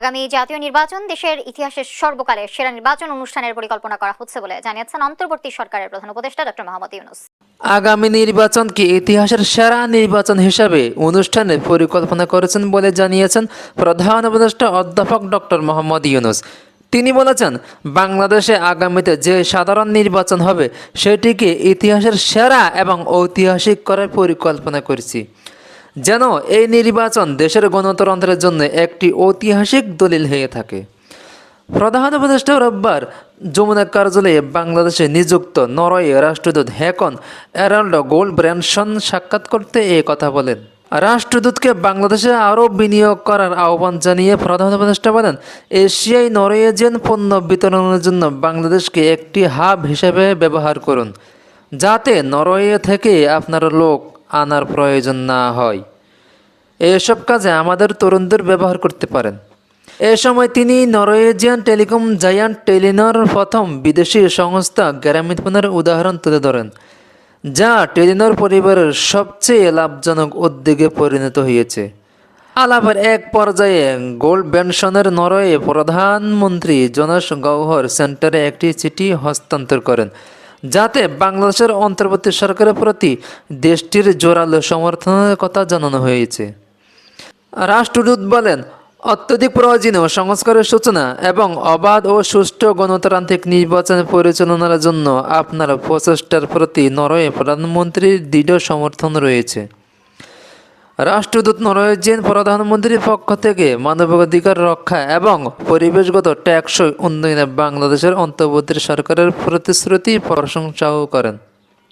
আগামী জাতীয় নির্বাচন দেশের ইতিহাসের সর্বকালের সেরা নির্বাচন অনুষ্ঠানের পরিকল্পনা করা হচ্ছে বলে জানিয়েছেন অন্তর্বর্তী সরকারের প্রধান উপদেষ্টা ডক্টর মোহাম্মদ ইউনুস। আগামী নির্বাচনকে ইতিহাসের সেরা নির্বাচন হিসাবে অনুষ্ঠানে পরিকল্পনা করেছেন বলে জানিয়েছেন প্রধান উপদেষ্টা অধ্যাপক ডক্টর মোহাম্মদ ইউনুস। তিনি বলেছেন, বাংলাদেশে আগামীতে যে সাধারণ নির্বাচন হবে, সেটিকে ইতিহাসের সেরা এবং ঐতিহাসিক করার পরিকল্পনা করেছি। যেন এই নির্বাচন দেশের গণতন্ত্রের জন্য একটি ঐতিহাসিক দলিল হয়ে থাকে। প্রধান উপদেষ্টা রোববার যমুনা কার্যালয়ে বাংলাদেশে নিযুক্ত নরওয়ে রাষ্ট্রদূত হ্যাকন এরাল্ডো গোল্ড ব্র্যান্ডসন সাক্ষাৎ করতে এ কথা বলেন। রাষ্ট্রদূতকে বাংলাদেশে আরও বিনিয়োগ করার আহ্বান জানিয়ে প্রধান উপদেষ্টা বলেন, এশিয়ায় নরওয়েজিয়ান পণ্য বিতরণের জন্য বাংলাদেশকে একটি হাব হিসেবে ব্যবহার করুন, যাতে নরওয়ে থেকে আপনার লোক আনার প্রয়োজন না হয়। এসব কাজে আমাদের তরুণদের ব্যবহার করতে পারেন। এ সময় তিনি নরওয়েজিয়ান টেলিকম জায়ান্ট টেলিনর প্রথম বিদেশি সংস্থা গ্রামীণফোনের উদাহরণ তুলে ধরেন, যা টেলিনর পরিবারের সবচেয়ে লাভজনক উদ্যোগে পরিণত হয়েছে। আলাপের এক পর্যায়ে গোল্ড বেনশনের নরওয়ে প্রধানমন্ত্রী জনাস গৌহর সেন্টারে একটি চিঠি হস্তান্তর করেন। যাতে বাংলাদেশের অন্তর্বর্তী সরকারের প্রতি দেশটির জোরালো সমর্থনের কথা জানানো হয়েছে। রাষ্ট্রদূত বলেন, অত্যধিক প্রয়োজনীয় সংস্কারের সূচনা এবং অবাধ ও সুষ্ঠু গণতান্ত্রিক নির্বাচন পরিচালনার জন্য আপনার প্রচেষ্টার প্রতি নরওয়ে প্রধানমন্ত্রীর দৃঢ় সমর্থন রয়েছে। রাষ্ট্রদূত নরওয়েজিয়ান প্রধানমন্ত্রীর পক্ষ থেকে মানবাধিকার রক্ষা এবং পরিবেশগত ট্যাক্সই উন্নয়নে বাংলাদেশের অন্তর্বর্তী সরকারের প্রতিশ্রুতি প্রশংসাও করেন।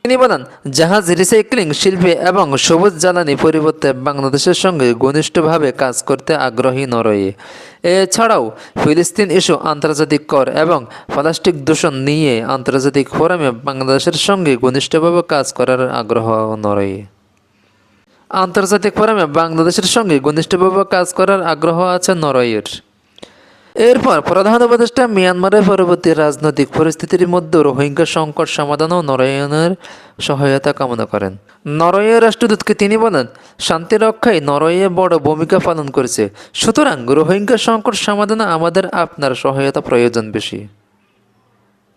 তিনি বলেন, জাহাজ রিসাইক্লিং শিল্পে এবং সবুজ জ্বালানি পরিবর্তে বাংলাদেশের সঙ্গে ঘনিষ্ঠভাবে কাজ করতে আগ্রহী নরওয়ে। এছাড়াও, ফিলিস্তিন ইস্যু আন্তর্জাতিক কর এবং প্লাস্টিক দূষণ নিয়ে আন্তর্জাতিক ফোরামে বাংলাদেশের সঙ্গে ঘনিষ্ঠভাবে কাজ করার আগ্রহ নরওয়ে। আন্তর্জাতিক ফোরামে বাংলাদেশের সঙ্গে ঘনিষ্ঠভাবে কাজ করার আগ্রহ আছে নরওয়ের। এরপর প্রধান উপদেষ্টা মিয়ানমারের পরবর্তী রাজনৈতিক পরিস্থিতির মধ্যে রোহিঙ্গা সংকট সমাধান ও নরওয়ের সহায়তা কামনা করেন। নরওয়ের রাষ্ট্রদূতকে তিনি বলেন, শান্তি রক্ষায় নরওয়ে বড় ভূমিকা পালন করেছে। সুতরাং রোহিঙ্গা সংকট সমাধানে আমাদের আপনার সহায়তা প্রয়োজন বেশি।